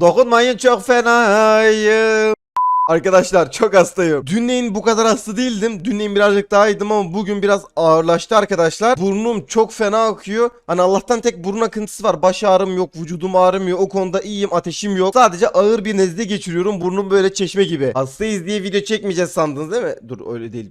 Dokunmayın çok fenayım. Arkadaşlar çok hastayım. Dünleyin bu kadar hasta değildim. Dünleyin birazcık daha iyiydim ama bugün biraz ağırlaştı arkadaşlar. Burnum çok fena akıyor. Hani Allah'tan tek burun akıntısı var. Baş ağrım yok, vücudum ağrımıyor. O konuda iyiyim, ateşim yok. Sadece ağır bir nezle geçiriyorum. Burnum böyle çeşme gibi. Hastayız diye video çekmeyeceğiz sandınız değil mi? Dur öyle değil.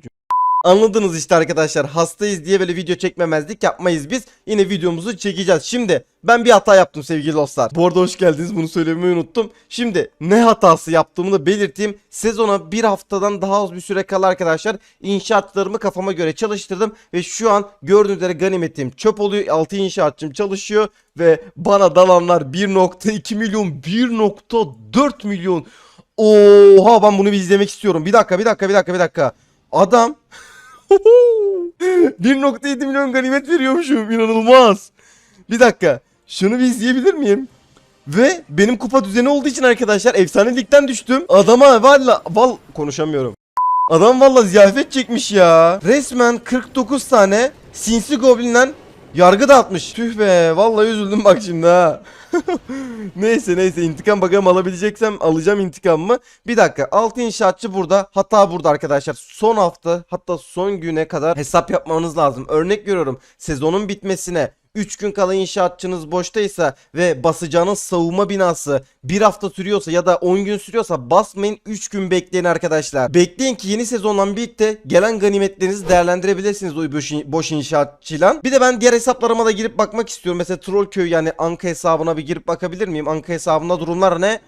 Anladınız işte arkadaşlar hastayız diye böyle video çekmemezlik yapmayız biz. Yine videomuzu çekeceğiz. Şimdi ben bir hata yaptım sevgili dostlar. Bu arada hoş geldiniz bunu söylemeyi unuttum. Şimdi ne hatası yaptığımı da belirteyim. Sezona bir haftadan daha az bir süre kala arkadaşlar inşaatlarımı kafama göre çalıştırdım. Ve şu an gördüğünüz üzere ganimetim çöp oluyor. 6 inşaatçım çalışıyor. Ve bana dalanlar 1.2 milyon 1.4 milyon. Oha ben bunu bir izlemek istiyorum. Bir dakika bir dakika bir dakika bir dakika. Adam 1.7 milyon ganimet veriyormuşum. İnanılmaz. Bir dakika. Şunu bir izleyebilir miyim? Ve benim kupa düzeni olduğu için arkadaşlar efsane ligden düştüm. Adama valla val konuşamıyorum. Adam valla ziyafet çekmiş ya. Resmen 49 tane sinsi goblinden yargı dağıtmış. Tüh be vallahi üzüldüm bak şimdi ha. neyse neyse intikam bakalım alabileceksem alacağım intikamımı. Bir dakika 6 inşaatçı burada hata burada arkadaşlar. Son hafta hatta son güne kadar hesap yapmanız lazım. Örnek veriyorum sezonun bitmesine 3 gün kala inşaatçınız boştaysa ve basacağınız savunma binası bir hafta sürüyorsa ya da 10 gün sürüyorsa basmayın 3 gün bekleyin arkadaşlar. Bekleyin ki yeni sezonla birlikte gelen ganimetlerinizi değerlendirebilirsiniz o boş, boş inşaatçıyla. Bir de ben diğer hesaplarıma da girip bakmak istiyorum. Mesela Trollköy yani Anka hesabına bir girip bakabilir miyim? Anka hesabında durumlar ne?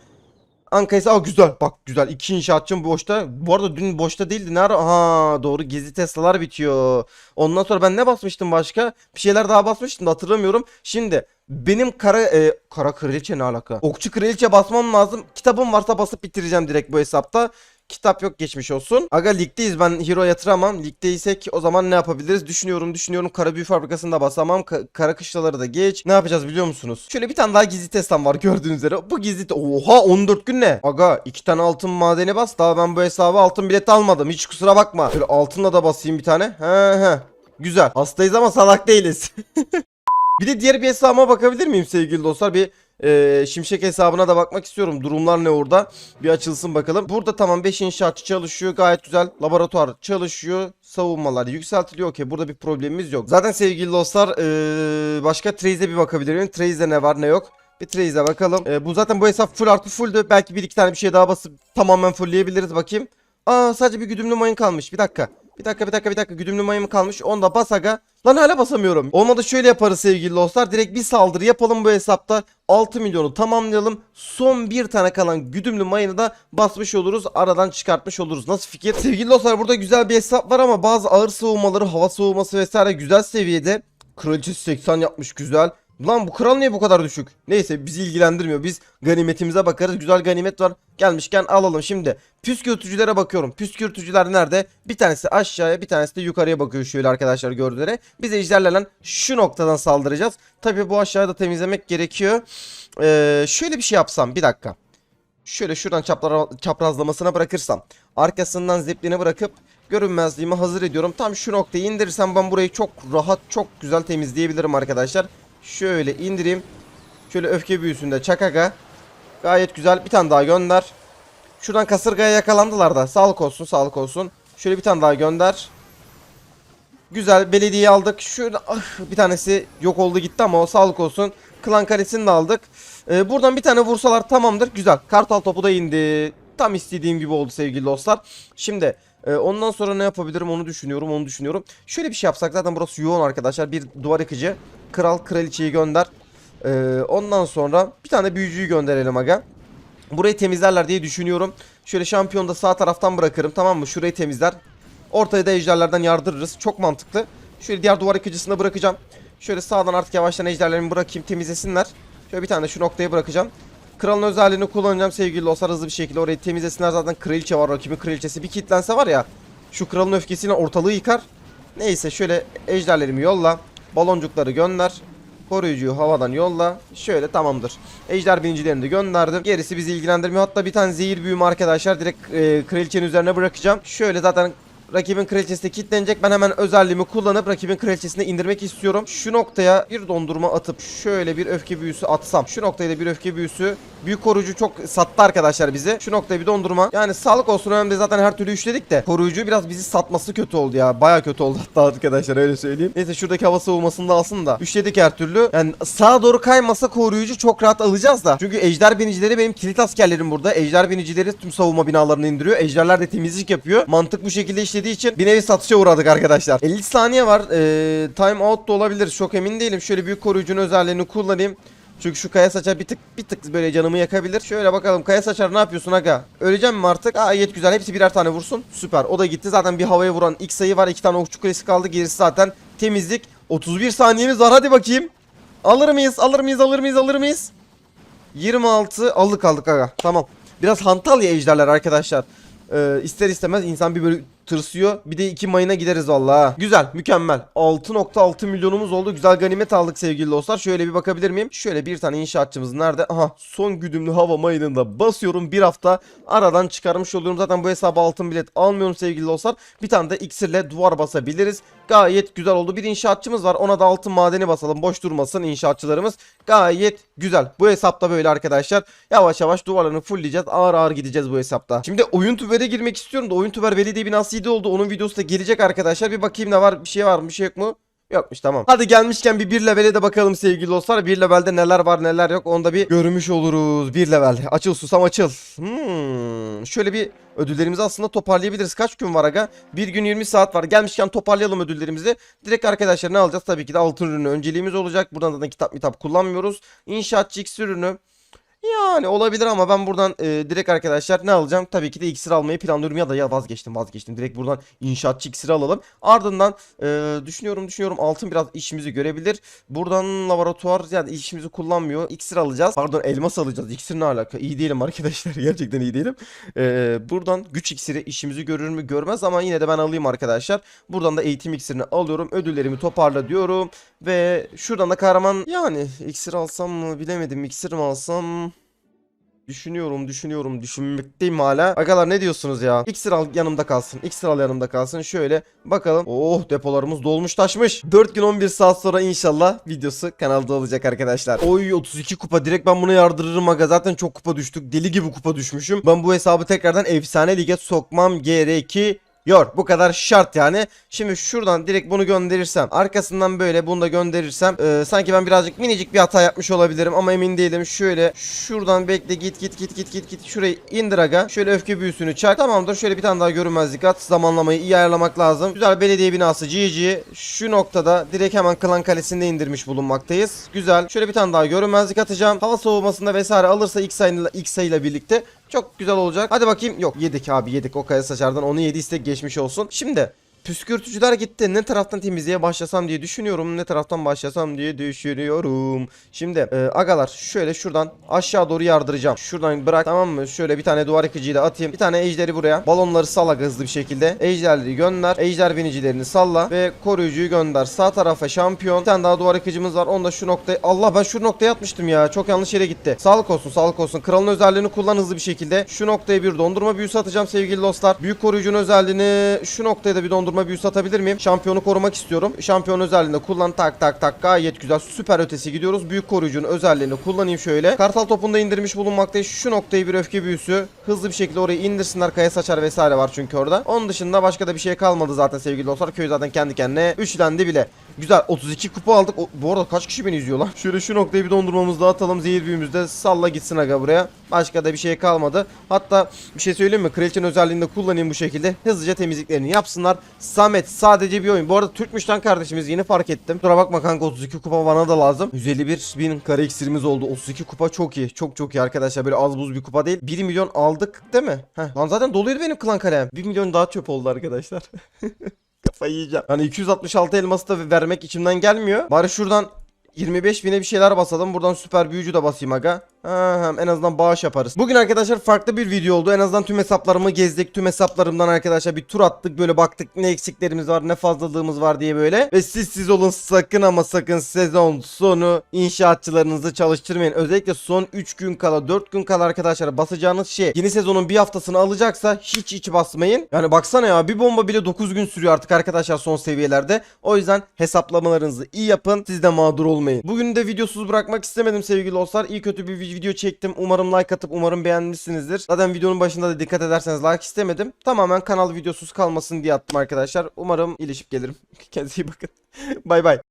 Anka hesabı Aa, güzel. Bak güzel. İki inşaatçım boşta. Bu arada dün boşta değildi. Ne ara ha doğru. Gizli Tesla'lar bitiyor. Ondan sonra ben ne basmıştım başka? Bir şeyler daha basmıştım da hatırlamıyorum. Şimdi benim kara e, kara kraliçe ne alaka? Okçu kraliçe basmam lazım. Kitabım varsa basıp bitireceğim direkt bu hesapta Kitap yok geçmiş olsun. Aga ligdeyiz ben hero yatıramam. Ligdeysek o zaman ne yapabiliriz? Düşünüyorum düşünüyorum. Kara büyü fabrikasında basamam. Ka- kara kışlaları da geç. Ne yapacağız biliyor musunuz? Şöyle bir tane daha gizli testam var gördüğünüz üzere. Bu gizli Oha 14 gün ne? Aga iki tane altın madeni bas. Daha ben bu hesaba altın bilet almadım. Hiç kusura bakma. Şöyle altınla da basayım bir tane. He he. Güzel. Hastayız ama salak değiliz. bir de diğer bir hesabıma bakabilir miyim sevgili dostlar? Bir ee, Şimşek hesabına da bakmak istiyorum. Durumlar ne orada? Bir açılsın bakalım. Burada tamam 5 inşaatçı çalışıyor. Gayet güzel. Laboratuvar çalışıyor. Savunmalar yükseltiliyor. Okey burada bir problemimiz yok. Zaten sevgili dostlar ee, başka Trace'e bir bakabilirim. Trace'de ne var ne yok. Bir Trace'e bakalım. Ee, bu zaten bu hesap full artı fulldü. Belki bir iki tane bir şey daha basıp tamamen fullleyebiliriz. Bakayım. Aa sadece bir güdümlü mayın kalmış. Bir dakika. Bir dakika bir dakika bir dakika güdümlü mayım kalmış. Onu da bas aga. Lan hala basamıyorum. Olmadı şöyle yaparız sevgili dostlar. Direkt bir saldırı yapalım bu hesapta. 6 milyonu tamamlayalım. Son bir tane kalan güdümlü mayını da basmış oluruz. Aradan çıkartmış oluruz. Nasıl fikir? Sevgili dostlar burada güzel bir hesap var ama bazı ağır savunmaları, hava savunması vesaire güzel seviyede. Kraliçesi 80 yapmış güzel. Lan bu kral niye bu kadar düşük? Neyse bizi ilgilendirmiyor. Biz ganimetimize bakarız. Güzel ganimet var. Gelmişken alalım. Şimdi püskürtücülere bakıyorum. Püskürtücüler nerede? Bir tanesi aşağıya bir tanesi de yukarıya bakıyor şöyle arkadaşlar gördüğünüz. Biz ejderlerle şu noktadan saldıracağız. Tabi bu aşağıda temizlemek gerekiyor. Ee, şöyle bir şey yapsam bir dakika. Şöyle şuradan çapra çaprazlamasına bırakırsam. Arkasından zeplini bırakıp görünmezliğimi hazır ediyorum. Tam şu noktayı indirirsem ben burayı çok rahat çok güzel temizleyebilirim arkadaşlar. Şöyle indireyim. Şöyle öfke büyüsünde çakaka. Gayet güzel. Bir tane daha gönder. Şuradan kasırgaya yakalandılar da. Sağlık olsun sağlık olsun. Şöyle bir tane daha gönder. Güzel belediyeyi aldık. Şöyle ah, bir tanesi yok oldu gitti ama o sağlık olsun. Klan karesini de aldık. Ee, buradan bir tane vursalar tamamdır. Güzel. Kartal topu da indi. Tam istediğim gibi oldu sevgili dostlar. Şimdi e, ondan sonra ne yapabilirim onu düşünüyorum onu düşünüyorum. Şöyle bir şey yapsak zaten burası yoğun arkadaşlar. Bir duvar yıkıcı. Kral kraliçeyi gönder. Ee, ondan sonra bir tane büyücüyü gönderelim aga. Burayı temizlerler diye düşünüyorum. Şöyle şampiyonu da sağ taraftan bırakırım tamam mı? Şurayı temizler. Ortaya da ejderlerden yardırırız. Çok mantıklı. Şöyle diğer duvar yıkıcısını bırakacağım. Şöyle sağdan artık yavaştan ejderlerimi bırakayım temizlesinler. Şöyle bir tane de şu noktaya bırakacağım. Kralın özelliğini kullanacağım sevgili dostlar hızlı bir şekilde orayı temizlesinler. Zaten kraliçe var rakibin kraliçesi. Bir kilitlense var ya. Şu kralın öfkesiyle ortalığı yıkar. Neyse şöyle ejderlerimi yolla. Baloncukları gönder. Koruyucuyu havadan yolla. Şöyle tamamdır. Ejder binicilerini de gönderdim. Gerisi bizi ilgilendirmiyor. Hatta bir tane zehir büyümü arkadaşlar direkt e, kraliçenin üzerine bırakacağım. Şöyle zaten rakibin kraliçesi kilitlenecek. Ben hemen özelliğimi kullanıp rakibin kraliçesini indirmek istiyorum. Şu noktaya bir dondurma atıp şöyle bir öfke büyüsü atsam. Şu noktaya da bir öfke büyüsü. Büyük koruyucu çok sattı arkadaşlar bizi. Şu noktaya bir dondurma. Yani sağlık olsun önemli zaten her türlü üçledik de. Koruyucu biraz bizi satması kötü oldu ya. Baya kötü oldu hatta arkadaşlar öyle söyleyeyim. Neyse şuradaki hava savunmasını da alsın da. Üçledik her türlü. Yani sağa doğru kaymasa koruyucu çok rahat alacağız da. Çünkü ejder binicileri benim kilit askerlerim burada. Ejder binicileri tüm savunma binalarını indiriyor. Ejderler de temizlik yapıyor. Mantık bu şekilde işlediği için bir nevi satışa uğradık arkadaşlar. 50 saniye var. Ee, time out da olabilir. Çok emin değilim. Şöyle büyük koruyucunun özelliğini kullanayım. Çünkü şu kaya saçar bir tık bir tık böyle canımı yakabilir. Şöyle bakalım kaya saçar ne yapıyorsun aga? Öleceğim mi artık? Gayet güzel. Hepsi birer tane vursun. Süper. O da gitti. Zaten bir havaya vuran ilk sayı var. iki tane okçu kulesi kaldı. Gerisi zaten temizlik. 31 saniyemiz var. Hadi bakayım. Alır mıyız? Alır mıyız? Alır mıyız? Alır mıyız? 26 aldık aldık aga. Tamam. Biraz hantal ya ejderler arkadaşlar. Ee, ister istemez insan bir böyle tırsıyor. Bir de iki mayına gideriz vallahi. Güzel, mükemmel. 6.6 milyonumuz oldu. Güzel ganimet aldık sevgili dostlar. Şöyle bir bakabilir miyim? Şöyle bir tane inşaatçımız nerede? Aha, son güdümlü hava mayınında basıyorum. Bir hafta aradan çıkarmış oluyorum. Zaten bu hesaba altın bilet almıyorum sevgili dostlar. Bir tane de iksirle duvar basabiliriz. Gayet güzel oldu. Bir inşaatçımız var. Ona da altın madeni basalım. Boş durmasın inşaatçılarımız. Gayet güzel. Bu hesapta böyle arkadaşlar. Yavaş yavaş duvarlarını fullleyeceğiz. Ağır ağır gideceğiz bu hesapta. Şimdi oyun tübere girmek istiyorum da oyun tüber belediye binası 7 oldu. Onun videosu da gelecek arkadaşlar. Bir bakayım ne var. Bir şey var mı? Bir şey yok mu? Yokmuş tamam. Hadi gelmişken bir bir levele de bakalım sevgili dostlar. Bir levelde neler var neler yok onu da bir görmüş oluruz. Bir level. Açıl susam açıl. Hmm. Şöyle bir ödüllerimizi aslında toparlayabiliriz. Kaç gün var aga? Bir gün 20 saat var. Gelmişken toparlayalım ödüllerimizi. Direkt arkadaşlar ne alacağız? Tabii ki de altın ürünü önceliğimiz olacak. Buradan da kitap mitap kullanmıyoruz. İnşaatçı X ürünü. Yani olabilir ama ben buradan e, direkt arkadaşlar ne alacağım? Tabii ki de iksir almayı planlıyorum ya da ya vazgeçtim vazgeçtim. Direkt buradan inşaatçı iksiri alalım. Ardından e, düşünüyorum düşünüyorum altın biraz işimizi görebilir. Buradan laboratuvar yani işimizi kullanmıyor. İksir alacağız. Pardon elmas alacağız. İksir ne alaka? İyi değilim arkadaşlar. Gerçekten iyi değilim. E, buradan güç iksiri işimizi görür mü görmez ama yine de ben alayım arkadaşlar. Buradan da eğitim iksirini alıyorum. Ödüllerimi toparla diyorum. Ve şuradan da kahraman yani iksir alsam mı bilemedim. İksir mi alsam? Düşünüyorum, düşünüyorum, düşünmekteyim hala. Agalar ne diyorsunuz ya? İksir al yanımda kalsın. İksir al yanımda kalsın. Şöyle bakalım. Oh depolarımız dolmuş taşmış. 4 gün 11 saat sonra inşallah videosu kanalda olacak arkadaşlar. Oy 32 kupa direkt ben bunu yardırırım aga. Zaten çok kupa düştük. Deli gibi kupa düşmüşüm. Ben bu hesabı tekrardan efsane lige sokmam gerekiyor. Yok bu kadar şart yani. Şimdi şuradan direkt bunu gönderirsem arkasından böyle bunu da gönderirsem e, sanki ben birazcık minicik bir hata yapmış olabilirim ama emin değilim. Şöyle şuradan bekle git git git git git git şurayı indir aga. Şöyle öfke büyüsünü çak. Tamamdır şöyle bir tane daha görünmezlik at. Zamanlamayı iyi ayarlamak lazım. Güzel belediye binası GG. Şu noktada direkt hemen klan kalesinde indirmiş bulunmaktayız. Güzel. Şöyle bir tane daha görünmezlik atacağım. Hava soğumasında vesaire alırsa ilk sayıyla, ilk sayıyla birlikte çok güzel olacak. Hadi bakayım. Yok yedik abi yedik o kaya saçardan. Onu yediyse geçmiş olsun. Şimdi püskürtücüler gitti. Ne taraftan temizliğe başlasam diye düşünüyorum. Ne taraftan başlasam diye düşünüyorum. Şimdi e, agalar şöyle şuradan aşağı doğru yardıracağım. Şuradan bırak tamam mı? Şöyle bir tane duvar yıkıcıyı da atayım. Bir tane ejderi buraya. Balonları salla hızlı bir şekilde. Ejderleri gönder. Ejder binicilerini salla. Ve koruyucuyu gönder. Sağ tarafa şampiyon. Bir tane daha duvar yıkıcımız var. Onu da şu noktaya. Allah ben şu noktaya atmıştım ya. Çok yanlış yere gitti. Sağlık olsun sağlık olsun. Kralın özelliğini kullan hızlı bir şekilde. Şu noktaya bir dondurma büyüsü atacağım sevgili dostlar. Büyük koruyucunun özelliğini şu noktaya da bir dondurma büyüsü atabilir miyim? Şampiyonu korumak istiyorum. Şampiyon özelliğini kullan tak tak tak gayet güzel. Süper ötesi gidiyoruz. Büyük koruyucunun özelliğini kullanayım şöyle. Kartal topunda indirmiş bulunmaktayız. Şu noktayı bir öfke büyüsü. Hızlı bir şekilde orayı indirsinler. Kaya saçar vesaire var çünkü orada. Onun dışında başka da bir şey kalmadı zaten sevgili dostlar. Köy zaten kendi kendine üçlendi bile. Güzel 32 kupa aldık. O, bu arada kaç kişi beni izliyor lan? Şöyle şu noktayı bir dondurmamızı da atalım. Zehir büyümüzde salla gitsin aga buraya. Başka da bir şey kalmadı. Hatta bir şey söyleyeyim mi? Kraliçenin özelliğini de kullanayım bu şekilde. Hızlıca temizliklerini yapsınlar. Samet sadece bir oyun. Bu arada Türkmüş lan kardeşimiz yeni fark ettim. Kusura bakma kanka 32 kupa bana da lazım. 151 bin kare iksirimiz oldu. 32 kupa çok iyi. Çok çok iyi arkadaşlar. Böyle az buz bir kupa değil. 1 milyon aldık değil mi? Heh. Lan zaten doluydu benim klan kalem. 1 milyon daha çöp oldu arkadaşlar. Kafayı yiyeceğim. Hani 266 elması da vermek içimden gelmiyor. Bari şuradan 25 bine bir şeyler basalım. Buradan süper büyücü de basayım aga. Ha, en azından bağış yaparız. Bugün arkadaşlar farklı bir video oldu. En azından tüm hesaplarımı gezdik. Tüm hesaplarımdan arkadaşlar bir tur attık. Böyle baktık ne eksiklerimiz var ne fazlalığımız var diye böyle. Ve siz siz olun sakın ama sakın sezon sonu inşaatçılarınızı çalıştırmayın. Özellikle son 3 gün kala 4 gün kala arkadaşlar basacağınız şey yeni sezonun bir haftasını alacaksa hiç hiç basmayın. Yani baksana ya bir bomba bile 9 gün sürüyor artık arkadaşlar son seviyelerde. O yüzden hesaplamalarınızı iyi yapın. Siz de mağdur olmayın. Bugün de videosuz bırakmak istemedim sevgili dostlar. İyi kötü bir video çektim. Umarım like atıp umarım beğenmişsinizdir. Zaten videonun başında da dikkat ederseniz like istemedim. Tamamen kanal videosuz kalmasın diye attım arkadaşlar. Umarım iyileşip gelirim. Kendinize iyi bakın. bay bay.